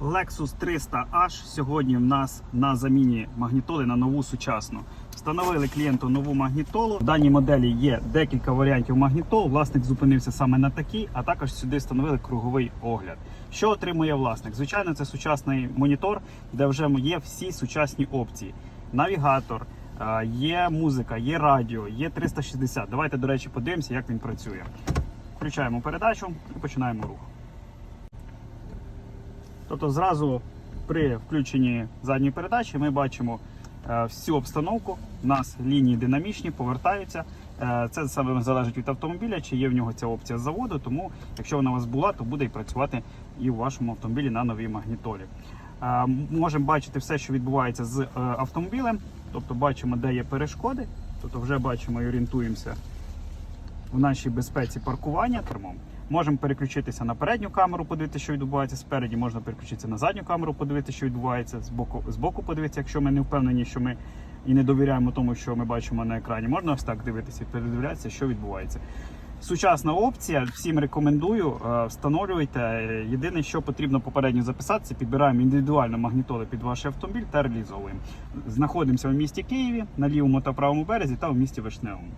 Lexus 300H сьогодні в нас на заміні магнітоли на нову сучасну. Встановили клієнту нову магнітолу. В даній моделі є декілька варіантів магнітол. Власник зупинився саме на такій, а також сюди встановили круговий огляд. Що отримує власник? Звичайно, це сучасний монітор, де вже є всі сучасні опції: навігатор, е, є музика, є радіо, є 360. Давайте, до речі, подивимося, як він працює. Включаємо передачу і починаємо рух. Тобто зразу при включенні задньої передачі ми бачимо е, всю обстановку. У нас лінії динамічні, повертаються. Е, Це саме залежить від автомобіля, чи є в нього ця опція з заводу. Тому, якщо вона у вас була, то буде і працювати і в вашому автомобілі на новій магнітолі. Е, Можемо бачити все, що відбувається з автомобілем. Тобто бачимо, де є перешкоди. Тобто вже бачимо і орієнтуємося в нашій безпеці паркування термом. Можемо переключитися на передню камеру, подивитися, що відбувається спереді. Можна переключитися на задню камеру, подивитися, що відбувається з боку, з боку подивитися, якщо ми не впевнені, що ми і не довіряємо тому, що ми бачимо на екрані. Можна ось так дивитися і передивлятися, що відбувається. Сучасна опція, всім рекомендую. е, Встановлюйте. Єдине, що потрібно попередньо записатися, підбираємо індивідуально магнітоли під ваш автомобіль та реалізовуємо. Знаходимося в місті Києві на лівому та правому березі та в місті Вишневому.